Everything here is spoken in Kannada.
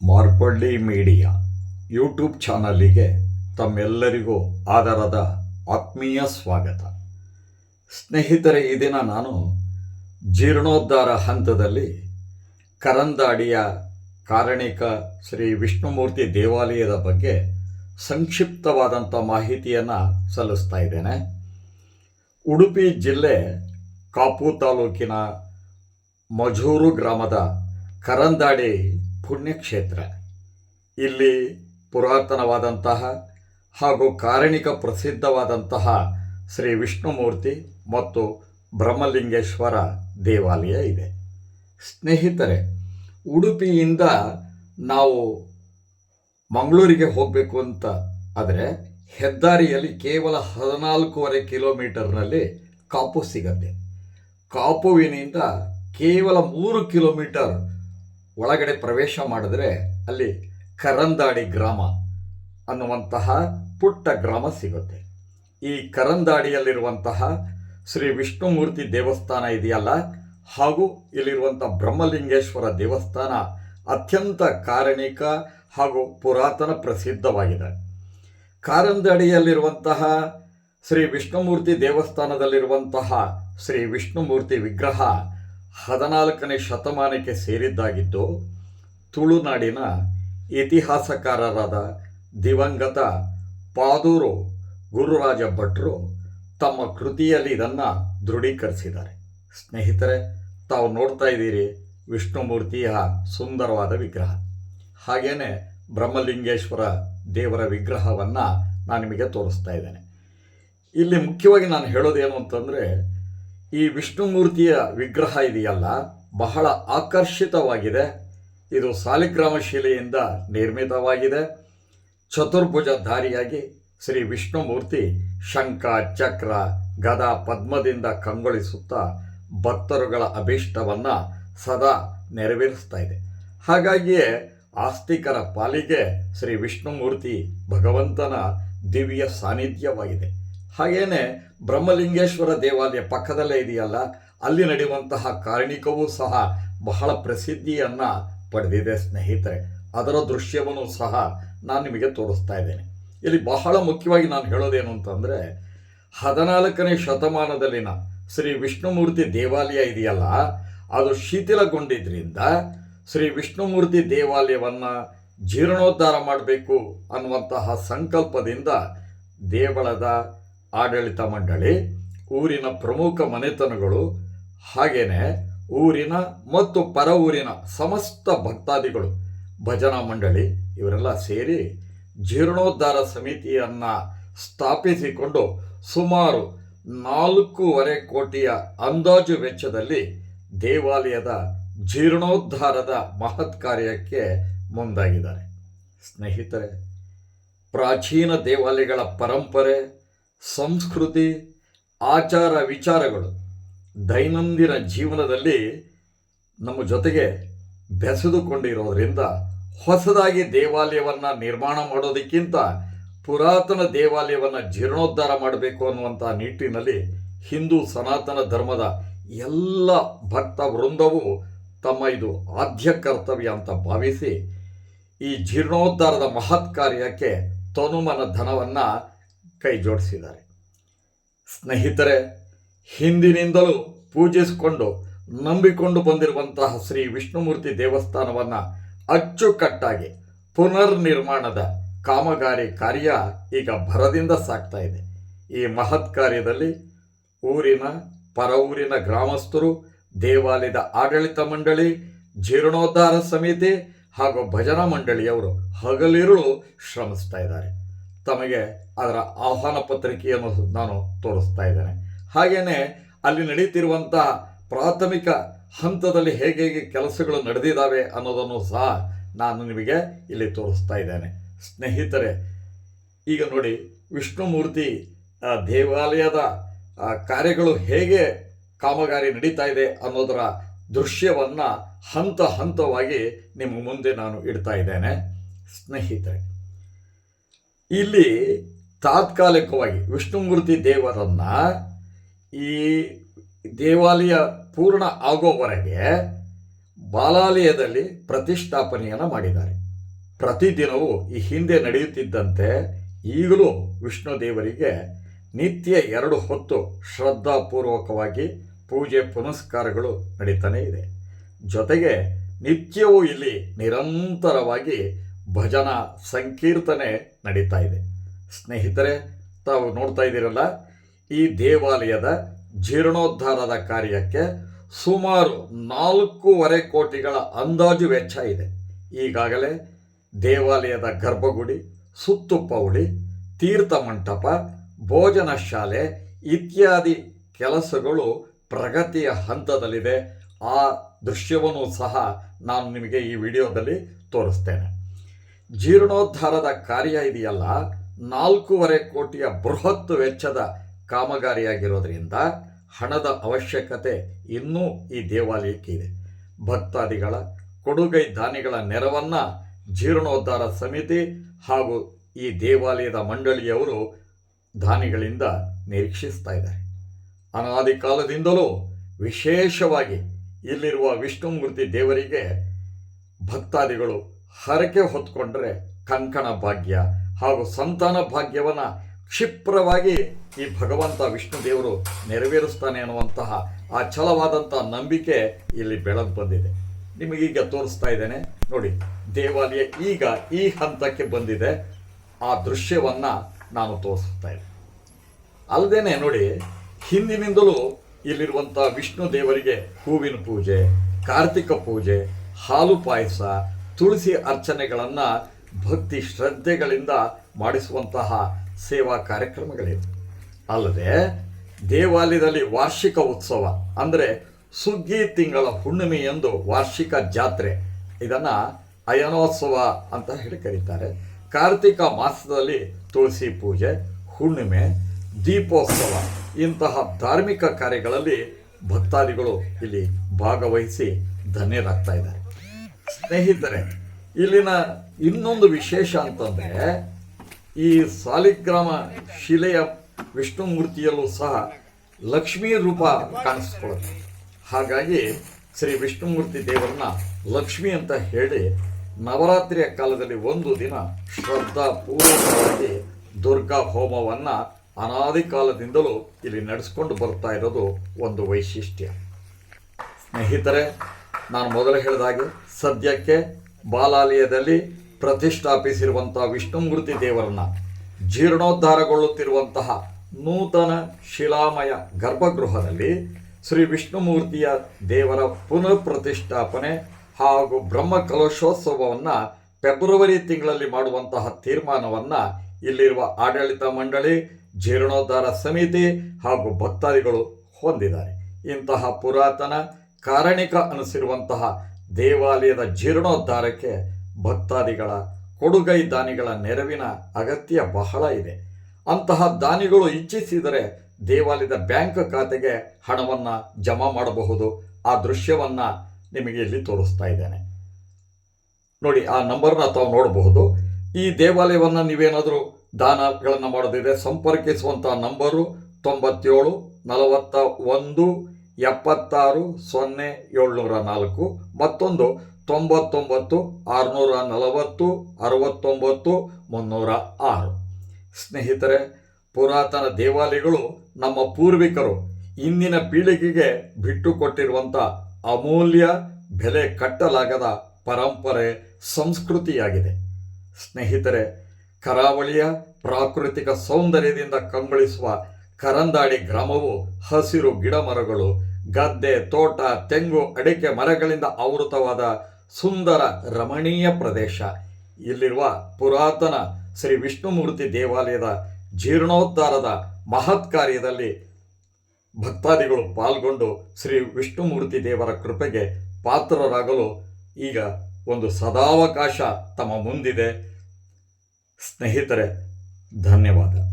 ಮಾರ್ಪಳ್ಳಿ ಮೀಡಿಯಾ ಯೂಟ್ಯೂಬ್ ಚಾನಲ್ಲಿಗೆ ತಮ್ಮೆಲ್ಲರಿಗೂ ಆದರದ ಆತ್ಮೀಯ ಸ್ವಾಗತ. ಸ್ನೇಹಿತರೆ, ಈ ದಿನ ನಾನು ಜೀರ್ಣೋದ್ಧಾರ ಹಂತದಲ್ಲಿ ಕರಂದಾಡಿಯ ಕಾರಣಿಕ ಶ್ರೀ ವಿಷ್ಣುಮೂರ್ತಿ ದೇವಾಲಯದ ಬಗ್ಗೆ ಸಂಕ್ಷಿಪ್ತವಾದಂಥ ಮಾಹಿತಿಯನ್ನು ಸಲ್ಲಿಸ್ತಾ ಇದ್ದೇನೆ. ಉಡುಪಿ ಜಿಲ್ಲೆ ಕಾಪು ತಾಲೂಕಿನ ಮಜೂರು ಗ್ರಾಮದ ಕರಂದಾಡಿ ಪುಣ್ಯಕ್ಷೇತ್ರ. ಇಲ್ಲಿ ಪುರಾತನವಾದಂತಹ ಹಾಗೂ ಕಾರಣಿಕ ಪ್ರಸಿದ್ಧವಾದಂತಹ ಶ್ರೀ ವಿಷ್ಣುಮೂರ್ತಿ ಮತ್ತು ಬ್ರಹ್ಮಲಿಂಗೇಶ್ವರ ದೇವಾಲಯ ಇದೆ. ಸ್ನೇಹಿತರೆ, ಉಡುಪಿಯಿಂದ ನಾವು ಮಂಗಳೂರಿಗೆ ಹೋಗಬೇಕು ಅಂತ ಆದರೆ ಹೆದ್ದಾರಿಯಲ್ಲಿ ಕೇವಲ ಹದಿನಾಲ್ಕೂವರೆ ಕಿಲೋಮೀಟರ್ನಲ್ಲಿ ಕಾಪು ಸಿಗತ್ತೆ. ಕಾಪುವಿನಿಂದ ಕೇವಲ ಮೂರು ಕಿಲೋಮೀಟರ್ ಒಳಗಡೆ ಪ್ರವೇಶ ಮಾಡಿದ್ರೆ ಅಲ್ಲಿ ಕರಂದಾಡಿ ಗ್ರಾಮ ಅನ್ನುವಂತಹ ಪುಟ್ಟ ಗ್ರಾಮ ಸಿಗುತ್ತೆ. ಈ ಕರಂದಾಡಿಯಲ್ಲಿರುವಂತಹ ಶ್ರೀ ವಿಷ್ಣುಮೂರ್ತಿ ದೇವಸ್ಥಾನ ಇದೆಯಲ್ಲ? ಹಾಗೂ ಇಲ್ಲಿರುವಂಥ ಬ್ರಹ್ಮಲಿಂಗೇಶ್ವರ ದೇವಸ್ಥಾನ ಅತ್ಯಂತ ಕಾರಣಿಕ ಹಾಗೂ ಪುರಾತನ ಪ್ರಸಿದ್ಧವಾಗಿದೆ. ಕಾರಂದಡಿಯಲ್ಲಿರುವಂತಹ ಶ್ರೀ ವಿಷ್ಣುಮೂರ್ತಿ ದೇವಸ್ಥಾನದಲ್ಲಿರುವಂತಹ ಶ್ರೀ ವಿಷ್ಣುಮೂರ್ತಿ ವಿಗ್ರಹ ಹದಿನಾಲ್ಕನೇ ಶತಮಾನಕ್ಕೆ ಸೇರಿದ್ದಾಗಿದ್ದು, ತುಳುನಾಡಿನ ಇತಿಹಾಸಕಾರರಾದ ದಿವಂಗತ ಪಾದೂರು ಗುರುರಾಜ ಭಟ್ರು ತಮ್ಮ ಕೃತಿಯಲ್ಲಿ ಇದನ್ನು ದೃಢೀಕರಿಸಿದ್ದಾರೆ. ಸ್ನೇಹಿತರೆ, ತಾವು ನೋಡ್ತಾ ಇದ್ದೀರಿ ವಿಷ್ಣುಮೂರ್ತಿಯ ಸುಂದರವಾದ ವಿಗ್ರಹ. ಹಾಗೆಯೇ ಬ್ರಹ್ಮಲಿಂಗೇಶ್ವರ ದೇವರ ವಿಗ್ರಹವನ್ನು ನಾನು ನಿಮಗೆ ತೋರಿಸ್ತಾ ಇದ್ದೇನೆ. ಇಲ್ಲಿ ಮುಖ್ಯವಾಗಿ ನಾನು ಹೇಳೋದೇನು ಅಂತಂದರೆ ಈ ವಿಷ್ಣುಮೂರ್ತಿಯ ವಿಗ್ರಹ ಇದೆಯಲ್ಲ, ಬಹಳ ಆಕರ್ಷಿತವಾಗಿದೆ. ಇದು ಸಾಲಿಗ್ರಾಮ ಶಿಲೆಯಿಂದ ನಿರ್ಮಿತವಾಗಿದೆ. ಚತುರ್ಭುಜಧಾರಿಯಾಗಿ ಶ್ರೀ ವಿಷ್ಣುಮೂರ್ತಿ ಶಂಖ, ಚಕ್ರ, ಗದ ಪದ್ಮದಿಂದ ಕಂಗೊಳಿಸುತ್ತಾ ಭಕ್ತರುಗಳ ಅಭೀಷ್ಟವನ್ನು ಸದಾ ನೆರವೇರಿಸ್ತಾ ಇದೆ. ಹಾಗಾಗಿಯೇ ಆಸ್ತಿಕರ ಪಾಲಿಗೆ ಶ್ರೀ ವಿಷ್ಣುಮೂರ್ತಿ ಭಗವಂತನ ದಿವ್ಯ ಸಾನ್ನಿಧ್ಯವಾಗಿದೆ. ಹಾಗೇನೆ ಬ್ರಹ್ಮಲಿಂಗೇಶ್ವರ ದೇವಾಲಯ ಪಕ್ಕದಲ್ಲೇ ಇದೆಯಲ್ಲ, ಅಲ್ಲಿ ನಡೆಯುವಂತಹ ಕಾರಣಿಕವೂ ಸಹ ಬಹಳ ಪ್ರಸಿದ್ಧಿಯನ್ನು ಪಡೆದಿದೆ ಸ್ನೇಹಿತರೆ. ಅದರ ದೃಶ್ಯವನ್ನು ಸಹ ನಾನು ನಿಮಗೆ ತೋರಿಸ್ತಾ ಇದ್ದೇನೆ. ಇಲ್ಲಿ ಬಹಳ ಮುಖ್ಯವಾಗಿ ನಾನು ಹೇಳೋದೇನು ಅಂತಂದರೆ, ಹದಿನಾಲ್ಕನೇ ಶತಮಾನದಲ್ಲಿನ ಶ್ರೀ ವಿಷ್ಣುಮೂರ್ತಿ ದೇವಾಲಯ ಇದೆಯಲ್ಲ, ಅದು ಶಿಥಿಲಗೊಂಡಿದ್ದರಿಂದ ಶ್ರೀ ವಿಷ್ಣುಮೂರ್ತಿ ದೇವಾಲಯವನ್ನು ಜೀರ್ಣೋದ್ಧಾರ ಮಾಡಬೇಕು ಅನ್ನುವಂತಹ ಸಂಕಲ್ಪದಿಂದ ದೇವಳದ ಆಡಳಿತ ಮಂಡಳಿ, ಊರಿನ ಪ್ರಮುಖ ಮನೆತನಗಳು ಹಾಗೆಯೇ ಊರಿನ ಮತ್ತು ಪರ ಊರಿನ ಸಮಸ್ತ ಭಕ್ತಾದಿಗಳು, ಭಜನಾ ಮಂಡಳಿ ಇವರೆಲ್ಲ ಸೇರಿ ಜೀರ್ಣೋದ್ಧಾರ ಸಮಿತಿಯನ್ನು ಸ್ಥಾಪಿಸಿಕೊಂಡು ಸುಮಾರು ನಾಲ್ಕೂವರೆ ಕೋಟಿಯ ಅಂದಾಜು ವೆಚ್ಚದಲ್ಲಿ ದೇವಾಲಯದ ಜೀರ್ಣೋದ್ಧಾರದ ಮಹತ್ ಕಾರ್ಯಕ್ಕೆ ಮುಂದಾಗಿದ್ದಾರೆ. ಸ್ನೇಹಿತರೆ, ಪ್ರಾಚೀನ ದೇವಾಲಯಗಳ ಪರಂಪರೆ ಸಂಸ್ಕೃತಿ, ಆಚಾರ ವಿಚಾರಗಳು ದೈನಂದಿನ ಜೀವನದಲ್ಲಿ ನಮ್ಮ ಜೊತೆಗೆ ಬೆಸೆದುಕೊಂಡಿರೋದ್ರಿಂದ ಹೊಸದಾಗಿ ದೇವಾಲಯವನ್ನು ನಿರ್ಮಾಣ ಮಾಡೋದಕ್ಕಿಂತ ಪುರಾತನ ದೇವಾಲಯವನ್ನು ಜೀರ್ಣೋದ್ಧಾರ ಮಾಡಬೇಕು ಅನ್ನುವಂಥ ನಿಟ್ಟಿನಲ್ಲಿ ಹಿಂದೂ ಸನಾತನ ಧರ್ಮದ ಎಲ್ಲ ಭಕ್ತ ವೃಂದವು ತಮ್ಮ ಇದು ಆದ್ಯ ಕರ್ತವ್ಯ ಅಂತ ಭಾವಿಸಿ ಈ ಜೀರ್ಣೋದ್ಧಾರದ ಮಹತ್ ಕಾರ್ಯಕ್ಕೆ ತನುಮನ ಧನವನ್ನು ಕೈ ಜೋಡಿಸಿದ್ದಾರೆ. ಸ್ನೇಹಿತರೆ, ಹಿಂದಿನಿಂದಲೂ ಪೂಜಿಸಿಕೊಂಡು, ನಂಬಿಕೊಂಡು ಬಂದಿರುವಂತಹ ಶ್ರೀ ವಿಷ್ಣುಮೂರ್ತಿ ದೇವಸ್ಥಾನವನ್ನು ಅಚ್ಚುಕಟ್ಟಾಗಿ ಪುನರ್ ನಿರ್ಮಾಣದ ಕಾಮಗಾರಿ ಕಾರ್ಯ ಈಗ ಭರದಿಂದ ಸಾಗ್ತಾ ಇದೆ. ಈ ಮಹತ್ ಕಾರ್ಯದಲ್ಲಿ ಊರಿನ ಪರ ಗ್ರಾಮಸ್ಥರು, ದೇವಾಲಯದ ಆಡಳಿತ ಮಂಡಳಿ, ಜೀರ್ಣೋದ್ಧಾರ ಸಮಿತಿ ಹಾಗೂ ಭಜನಾ ಮಂಡಳಿಯವರು ಹಗಲಿರುಳು ಶ್ರಮಿಸ್ತಾ ಇದ್ದಾರೆ. ತಮಗೆ ಅದರ ಆಹ್ವಾನ ಪತ್ರಿಕೆಯನ್ನು ನಾನು ತೋರಿಸ್ತಾ ಇದ್ದೇನೆ. ಹಾಗೆಯೇ ಅಲ್ಲಿ ನಡೀತಿರುವಂಥ ಪ್ರಾಥಮಿಕ ಹಂತದಲ್ಲಿ ಹೇಗೆ ಹೇಗೆ ಕೆಲಸಗಳು ನಡೆದಿದ್ದಾವೆ ಅನ್ನೋದನ್ನು ಸಹ ನಾನು ನಿಮಗೆ ಇಲ್ಲಿ ತೋರಿಸ್ತಾ ಇದ್ದೇನೆ. ಸ್ನೇಹಿತರೆ, ಈಗ ನೋಡಿ ವಿಷ್ಣುಮೂರ್ತಿ ದೇವಾಲಯದ ಕಾರ್ಯಗಳು ಹೇಗೆ ಕಾಮಗಾರಿ ನಡೀತಾ ಇದೆ ಅನ್ನೋದರ ದೃಶ್ಯವನ್ನು ಹಂತ ಹಂತವಾಗಿ ನಿಮ್ಮ ಮುಂದೆ ನಾನು ಇಡ್ತಾ ಇದ್ದೇನೆ. ಸ್ನೇಹಿತರೆ ಇಲ್ಲಿ ತಾತ್ಕಾಲಿಕವಾಗಿ ವಿಷ್ಣುಮೂರ್ತಿ ದೇವರನ್ನ ಈ ದೇವಾಲಯ ಪೂರ್ಣ ಆಗೋವರೆಗೆ ಬಾಲಾಲಯದಲ್ಲಿ ಪ್ರತಿಷ್ಠಾಪನೆಯನ್ನು ಮಾಡಿದ್ದಾರೆ. ಪ್ರತಿದಿನವೂ ಈ ಹಿಂದೆ ನಡೆಯುತ್ತಿದ್ದಂತೆ ಈಗಲೂ ವಿಷ್ಣು ದೇವರಿಗೆ ನಿತ್ಯ ಎರಡು ಹೊತ್ತು ಶ್ರದ್ಧಾಪೂರ್ವಕವಾಗಿ ಪೂಜೆ ಪುನಸ್ಕಾರಗಳು ನಡೀತಾನೇ ಇದೆ. ಜೊತೆಗೆ ನಿತ್ಯವೂ ಇಲ್ಲಿ ನಿರಂತರವಾಗಿ ಭಜನಾ ಸಂಕೀರ್ತನೆ ನಡೀತಾ ಇದೆ. ಸ್ನೇಹಿತರೆ, ತಾವು ನೋಡ್ತಾ ಇದ್ದೀರಲ್ಲ, ಈ ದೇವಾಲಯದ ಜೀರ್ಣೋದ್ಧಾರದ ಕಾರ್ಯಕ್ಕೆ ಸುಮಾರು ನಾಲ್ಕೂವರೆ ಕೋಟಿಗಳ ಅಂದಾಜು ವೆಚ್ಚ ಇದೆ. ಈಗಾಗಲೇ ದೇವಾಲಯದ ಗರ್ಭಗುಡಿ, ಸುತ್ತುಪೌಳಿ, ತೀರ್ಥ ಮಂಟಪ, ಭೋಜನ ಶಾಲೆ ಇತ್ಯಾದಿ ಕೆಲಸಗಳು ಪ್ರಗತಿಯ ಹಂತದಲ್ಲಿದೆ. ಆ ದೃಶ್ಯವನ್ನು ಸಹ ನಾನು ನಿಮಗೆ ಈ ವಿಡಿಯೋದಲ್ಲಿ ತೋರಿಸ್ತೇನೆ. ಜೀರ್ಣೋದ್ಧಾರದ ಕಾರ್ಯ ಇದೆಯಲ್ಲ, ನಾಲ್ಕೂವರೆ ಕೋಟಿಯ ಬೃಹತ್ ವೆಚ್ಚದ ಕಾಮಗಾರಿಯಾಗಿರೋದ್ರಿಂದ ಹಣದ ಅವಶ್ಯಕತೆ ಇನ್ನೂ ಈ ದೇವಾಲಯಕ್ಕೆ ಇದೆ. ಭಕ್ತಾದಿಗಳ, ಕೊಡುಗೈ ದಾನಿಗಳ ನೆರವನ್ನು ಜೀರ್ಣೋದ್ಧಾರ ಸಮಿತಿ ಹಾಗೂ ಈ ದೇವಾಲಯದ ಮಂಡಳಿಯವರು ದಾನಿಗಳಿಂದ ನಿರೀಕ್ಷಿಸ್ತಾ ಇದ್ದಾರೆ. ಅನಾದಿ ಕಾಲದಿಂದಲೂ ವಿಶೇಷವಾಗಿ ಇಲ್ಲಿರುವ ವಿಷ್ಣುಮೂರ್ತಿ ದೇವರಿಗೆ ಭಕ್ತಾದಿಗಳು ಹರಕೆ ಹೊತ್ಕೊಂಡ್ರೆ ಕಂಕಣ ಭಾಗ್ಯ ಹಾಗೂ ಸಂತಾನ ಭಾಗ್ಯವನ್ನು ಕ್ಷಿಪ್ರವಾಗಿ ಈ ಭಗವಂತ ವಿಷ್ಣು ದೇವರು ನೆರವೇರಿಸ್ತಾನೆ ಅನ್ನುವಂತಹ ಆ ಛಲವಾದಂಥ ನಂಬಿಕೆ ಇಲ್ಲಿ ಬೆಳೆದು ಬಂದಿದೆ. ನಿಮಗೀಗ ತೋರಿಸ್ತಾ ಇದ್ದೇನೆ. ನೋಡಿ, ದೇವಾಲಯ ಈಗ ಈ ಹಂತಕ್ಕೆ ಬಂದಿದೆ. ಆ ದೃಶ್ಯವನ್ನು ನಾನು ತೋರಿಸ್ತಾ ಇದ್ದೆ. ಅಲ್ಲದೇನೆ ನೋಡಿ, ಹಿಂದಿನಿಂದಲೂ ಇಲ್ಲಿರುವಂಥ ವಿಷ್ಣು ದೇವರಿಗೆ ಹೂವಿನ ಪೂಜೆ, ಕಾರ್ತಿಕ ಪೂಜೆ, ಹಾಲು ಪಾಯಸ ತುಳಸಿ ಅರ್ಚನೆಗಳನ್ನು ಭಕ್ತಿ ಶ್ರದ್ಧೆಗಳಿಂದ ಮಾಡಿಸುವಂತಹ ಸೇವಾ ಕಾರ್ಯಕ್ರಮಗಳಿವೆ. ಅಲ್ಲದೆ ದೇವಾಲಯದಲ್ಲಿ ವಾರ್ಷಿಕ ಉತ್ಸವ, ಅಂದರೆ ಸುಗ್ಗಿ ತಿಂಗಳ ಹುಣ್ಣಿಮೆ ಎಂದು ವಾರ್ಷಿಕ ಜಾತ್ರೆ. ಇದನ್ನು ಅಯನೋತ್ಸವ ಅಂತ ಹೇಳಿ ಕರೀತಾರೆ. ಕಾರ್ತಿಕ ಮಾಸದಲ್ಲಿ ತುಳಸಿ ಪೂಜೆ, ಹುಣ್ಣಿಮೆ, ದೀಪೋತ್ಸವ ಇಂತಹ ಧಾರ್ಮಿಕ ಕಾರ್ಯಗಳಲ್ಲಿ ಭಕ್ತಾದಿಗಳು ಇಲ್ಲಿ ಭಾಗವಹಿಸಿ ಧನ್ಯರಾಗ್ತಾ ಇದ್ದಾರೆ. ಸ್ನೇಹಿತರೆ, ಇಲ್ಲಿನ ಇನ್ನೊಂದು ವಿಶೇಷ ಅಂತಂದರೆ, ಈ ಸಾಲಿಗ್ರಾಮ ಶಿಲೆಯ ವಿಷ್ಣು ಮೂರ್ತಿಯಲ್ಲೂ ಸಹ ಲಕ್ಷ್ಮೀ ರೂಪ ಕಾಣಿಸ್ಕೊಳ್ಳುತ್ತೆ. ಹಾಗಾಗಿ ಶ್ರೀ ವಿಷ್ಣುಮೂರ್ತಿ ದೇವರನ್ನ ಲಕ್ಷ್ಮಿ ಅಂತ ಹೇಳಿ ನವರಾತ್ರಿಯ ಕಾಲದಲ್ಲಿ ಒಂದು ದಿನ ಶ್ರದ್ಧಾಪೂರ್ವಕವಾಗಿ ದುರ್ಗಾ ಹೋಮವನ್ನು ಅನಾದಿ ಕಾಲದಿಂದಲೂ ಇಲ್ಲಿ ನಡೆಸ್ಕೊಂಡು ಬರ್ತಾ ಇರೋದು ಒಂದು ವೈಶಿಷ್ಟ್ಯ. ಸ್ನೇಹಿತರೆ ನಾನು ಮೊದಲು ಹೇಳಿದ ಹಾಗೆ ಸದ್ಯಕ್ಕೆ ಬಾಲಾಲಯದಲ್ಲಿ ಪ್ರತಿಷ್ಠಾಪಿಸಿರುವಂತಹ ವಿಷ್ಣುಮೂರ್ತಿ ದೇವರನ್ನ ಜೀರ್ಣೋದ್ಧಾರಗೊಳ್ಳುತ್ತಿರುವಂತಹ ನೂತನ ಶಿಲಾಮಯ ಗರ್ಭಗೃಹದಲ್ಲಿ ಶ್ರೀ ವಿಷ್ಣುಮೂರ್ತಿಯ ದೇವರ ಪುನರ್ ಪ್ರತಿಷ್ಠಾಪನೆ ಹಾಗೂ ಬ್ರಹ್ಮ ಕಲಶೋತ್ಸವವನ್ನು ಫೆಬ್ರವರಿ ತಿಂಗಳಲ್ಲಿ ಮಾಡುವಂತಹ ತೀರ್ಮಾನವನ್ನು ಇಲ್ಲಿರುವ ಆಡಳಿತ ಮಂಡಳಿ, ಜೀರ್ಣೋದ್ಧಾರ ಸಮಿತಿ ಹಾಗೂ ಭಕ್ತಾದಿಗಳು ಹೊಂದಿದ್ದಾರೆ. ಇಂತಹ ಪುರಾತನ ಕಾರಣಿಕ ಅನಿಸಿರುವಂತಹ ದೇವಾಲಯದ ಜೀರ್ಣೋದ್ಧಾರಕ್ಕೆ ಭಕ್ತಾದಿಗಳ ಕೊಡುಗೈ ದಾನಿಗಳ ನೆರವಿನ ಅಗತ್ಯ ಬಹಳ ಇದೆ. ಅಂತಹ ದಾನಿಗಳು ಇಚ್ಛಿಸಿದರೆ ದೇವಾಲಯದ ಬ್ಯಾಂಕ್ ಖಾತೆಗೆ ಹಣವನ್ನು ಜಮಾ ಮಾಡಬಹುದು. ಆ ದೃಶ್ಯವನ್ನು ನಿಮಗೆ ಇಲ್ಲಿ ತೋರಿಸ್ತಾ ಇದ್ದೇನೆ. ನೋಡಿ, ಆ ನಂಬರ್ನ ತಾವು ನೋಡಬಹುದು. ಈ ದೇವಾಲಯವನ್ನು ನೀವೇನಾದರೂ ದಾನಗಳನ್ನು ಮಾಡೋದಿದೆ ಸಂಪರ್ಕಿಸುವಂಥ ನಂಬರು ತೊಂಬತ್ತೇಳು ನಲವತ್ತ ಒಂದು ಎಪ್ಪತ್ತಾರು, ಸೊನ್ನೆ, ಏಳ್ನೂರ ನಾಲ್ಕು, ಮತ್ತೊಂದು, ತೊಂಬತ್ತೊಂಬತ್ತು, ಆರುನೂರ ನಲವತ್ತು, ಅರವತ್ತೊಂಬತ್ತು, ಮುನ್ನೂರ ಆರು. ಸ್ನೇಹಿತರೆ, ಪುರಾತನ ದೇವಾಲಯಗಳು ನಮ್ಮ ಪೂರ್ವಿಕರು ಇಂದಿನ ಪೀಳಿಗೆಗೆ ಬಿಟ್ಟುಕೊಟ್ಟಿರುವಂಥ ಅಮೂಲ್ಯ, ಬೆಲೆ ಕಟ್ಟಲಾಗದ ಪರಂಪರೆ, ಸಂಸ್ಕೃತಿಯಾಗಿದೆ. ಸ್ನೇಹಿತರೆ, ಕರಾವಳಿಯ ಪ್ರಾಕೃತಿಕ ಸೌಂದರ್ಯದಿಂದ ಕಂಗೊಳಿಸುವ ಕರಂದಾಡಿ ಗ್ರಾಮವು ಹಸಿರು ಗಿಡಮರಗಳು, ಗದ್ದೆ, ತೋಟ, ತೆಂಗು, ಅಡಿಕೆ ಮರಗಳಿಂದ ಆವೃತವಾದ ಸುಂದರ ರಮಣೀಯ ಪ್ರದೇಶ. ಇಲ್ಲಿರುವ ಪುರಾತನ ಶ್ರೀ ವಿಷ್ಣುಮೂರ್ತಿ ದೇವಾಲಯದ ಜೀರ್ಣೋದ್ಧಾರದ ಮಹತ್ ಕಾರ್ಯದಲ್ಲಿ ಭಕ್ತಾದಿಗಳು ಪಾಲ್ಗೊಂಡು ಶ್ರೀ ವಿಷ್ಣುಮೂರ್ತಿ ದೇವರ ಕೃಪೆಗೆ ಪಾತ್ರರಾಗಲು ಈಗ ಒಂದು ಸದಾವಕಾಶ ತಮ್ಮ ಮುಂದಿದೆ. ಸ್ನೇಹಿತರೆ, ಧನ್ಯವಾದ.